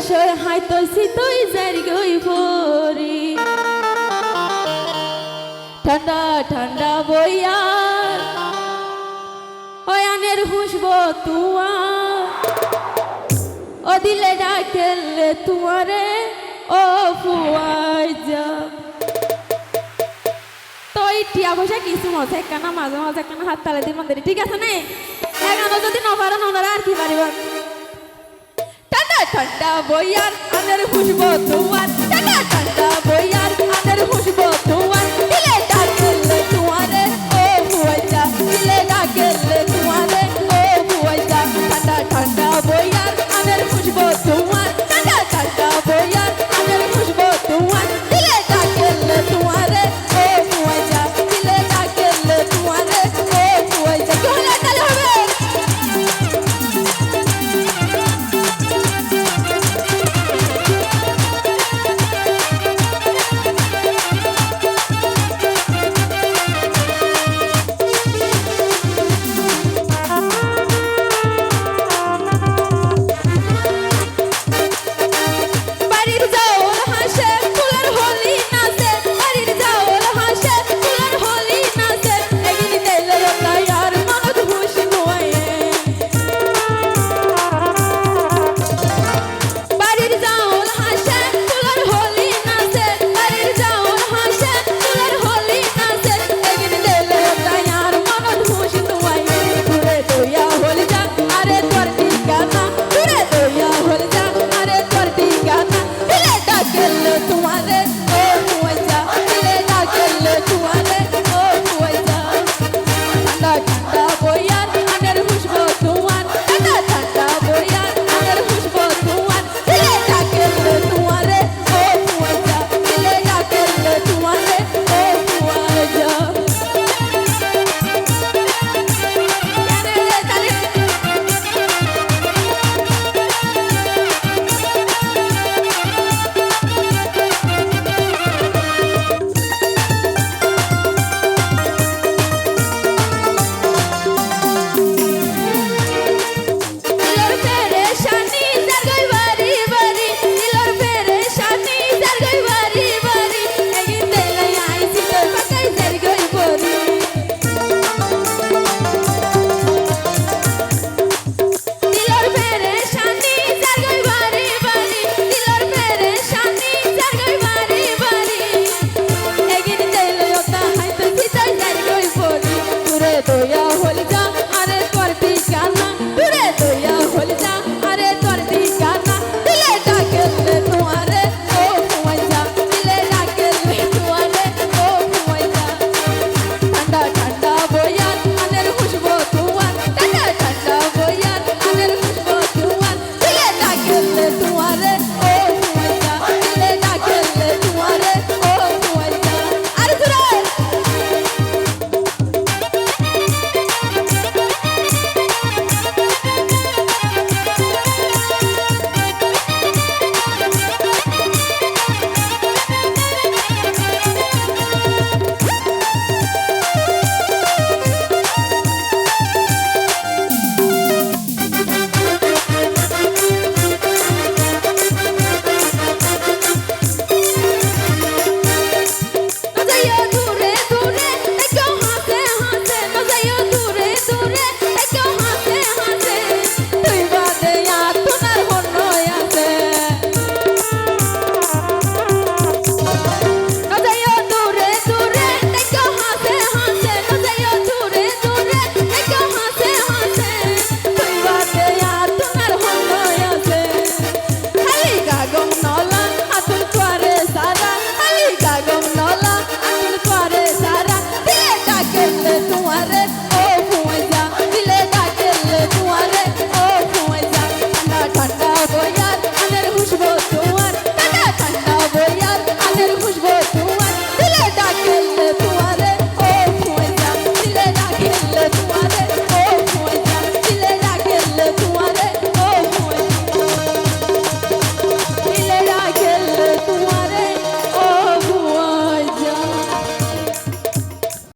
বাতাসয় হাইতছি তুই জারি গই ভরি। ঠান্ডা ঠান্ডা বইয়া, অয়ানের হুসব তুয়া। ও দিলে ডাকেলে তুয়ারে ও ফুয়াই যা। তো এই টিয়া পয়সা কিছু মজা একখানা মাঝে মাঝে একখানা হাত তালে দিন মন্দিরে ঠিক আছে নে? এখানে যদি নপারেন ওনারা আর কি পারিবেন ঠান্ডা বইয়ার আনের খুশবো তোমার। ঠান্ডা ঠান্ডা বইয়ার আনের খুশবো Cô